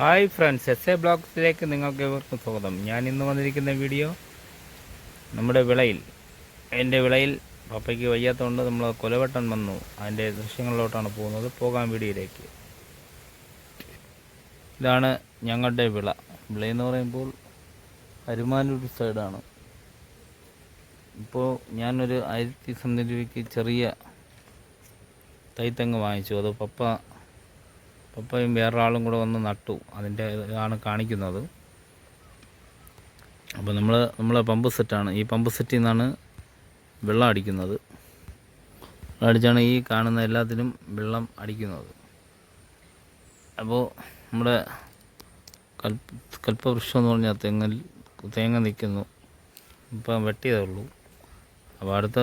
Hi friends S A ബ്ലോഗ്സിലേക്ക് നിങ്ങൾക്ക് ഇവർക്കും സ്വാഗതം. ഞാൻ ഇന്ന് വന്നിരിക്കുന്ന വീഡിയോ നമ്മുടെ വിളയിൽ. എന്റെ വിളയിൽ പപ്പയ്ക്ക് വയ്യാത്തതുകൊണ്ട് നമ്മൾ കൊലവട്ടൻ വന്നു. അതിന്റെ ദൃശ്യങ്ങളിലോട്ടാണ് പോകുന്നത്. പോകാൻ വീഡിയോയിലേക്ക്. ഇതാണ് ഞങ്ങളുടെ വിള. വിള എന്ന് പറയുമ്പോൾ അരുമാനൂർ സൈഡാണ്. ഇപ്പോൾ ഞാനൊരു ആയിരത്തി സംതിങ് ചെറിയ തൈത്തങ്ങ് വാങ്ങിച്ചു. അത് പപ്പ പപ്പയും വേറൊരാളും കൂടെ വന്ന് നട്ടു. അതിന്റെ ഇതാണ് കാണിക്കുന്നത്. അപ്പോൾ നമ്മൾ നമ്മളെ പമ്പ് സെറ്റാണ് ഈ പമ്പ് സെറ്റിൽ നിന്നാണ് വെള്ളം അടിക്കുന്നത്. അടിച്ചാണ് ഈ കാണുന്ന എല്ലാത്തിനും വെള്ളം അടിക്കുന്നത്. അപ്പോൾ നമ്മുടെ കൽ കൽപ്പവൃക്ഷം എന്ന് പറഞ്ഞാൽ തെങ്ങിൽ തേങ്ങ നിൽക്കുന്നു. ഇപ്പം വെട്ടിയതേ ഉള്ളൂ. അപ്പോൾ അടുത്ത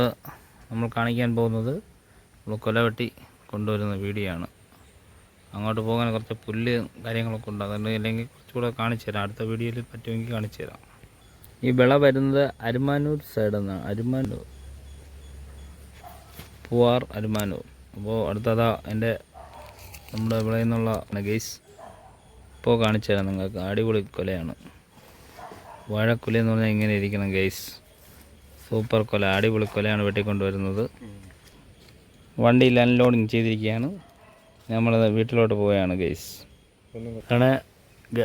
നമ്മൾ കാണിക്കാൻ പോകുന്നത് നമ്മൾ കൊല വെട്ടി കൊണ്ടുവരുന്ന വീഡിയോ ആണ്. അങ്ങോട്ട് പോകാൻ കുറച്ച് പുല്ല് കാര്യങ്ങളൊക്കെ ഉണ്ട്. അതുകൊണ്ട് അല്ലെങ്കിൽ കുറച്ചുകൂടെ കാണിച്ചു തരാം. അടുത്ത വീഡിയോയിൽ പറ്റുമെങ്കിൽ കാണിച്ചു തരാം. ഈ വിള വരുന്നത് അരുമാനൂർ സൈഡിൽ അരുമാനൂർ. പൂവാർ അരുമാനൂർ. അപ്പോൾ അടുത്തതാ എന്റെ നമ്മുടെ വിളയിൽ നിന്നുള്ള ഗെയ്സ് ഇപ്പോൾ കാണിച്ചു തരാം നിങ്ങൾക്ക്. അടിപൊളി കൊലയാണ്. വാഴക്കൊല എന്ന് പറഞ്ഞാൽ ഇങ്ങനെ ഇരിക്കണം ഗെയ്സ് സൂപ്പർ കൊല. അടിപൊളി കൊലയാണ് വെട്ടിക്കൊണ്ടുവരുന്നത്. വണ്ടിയിൽ അൺലോഡിങ് ചെയ്തിരിക്കുകയാണ്. നമ്മളത് വീട്ടിലോട്ട് പോവുകയാണ് ഗെയ്സ് ആണ്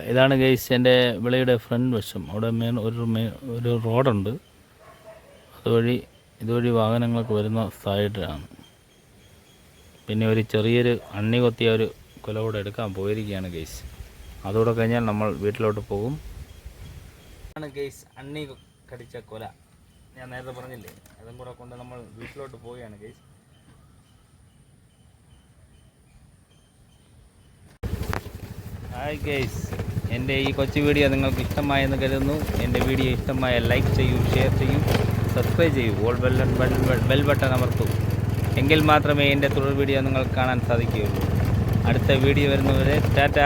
ഇതാണ് ഗെയ്സ് എന്റെ വിളയുടെ ഫ്രണ്ട് വശം. അവിടെ മെയിൻ ഒരു മെയിൻ ഒരു റോഡുണ്ട് അതുവഴി ഇതുവഴി വാഹനങ്ങളൊക്കെ വരുന്ന സൈഡിലാണ് പിന്നെ ഒരു ചെറിയൊരു അണ്ണി കൊത്തിയ ഒരു കൊല കൂടെ എടുക്കാൻ പോയിരിക്കുകയാണ് ഗെയ്സ് അതോടെ കഴിഞ്ഞാൽ നമ്മൾ വീട്ടിലോട്ട് പോകും. ആണ് ഗെയ്സ് അണ്ണി കടിച്ച കൊല. ഞാൻ നേരത്തെ പറഞ്ഞില്ലേ? അതും കൂടെ കൊണ്ട് നമ്മൾ വീട്ടിലോട്ട് പോവുകയാണ് ഗെയ്സ് ഹായ് ഗൈസ് എന്റെ ഈ കൊച്ചു വീഡിയോ നിങ്ങൾക്ക് ഇഷ്ടമായെന്ന് കരുതുന്നു. എന്റെ വീഡിയോ ഇഷ്ടമായ ലൈക്ക് ചെയ്യൂ ഷെയർ ചെയ്യൂ സബ്സ്ക്രൈബ് ചെയ്യൂ. ഓൾ ബെൽ ബെൽ ബട്ടൺ അമർത്തൂ. എങ്കിൽ മാത്രമേ എന്റെ തുടർ വീഡിയോ നിങ്ങൾക്ക് കാണാൻ സാധിക്കുകയുള്ളൂ. അടുത്ത വീഡിയോ വരുന്നവരെ ടാറ്റ.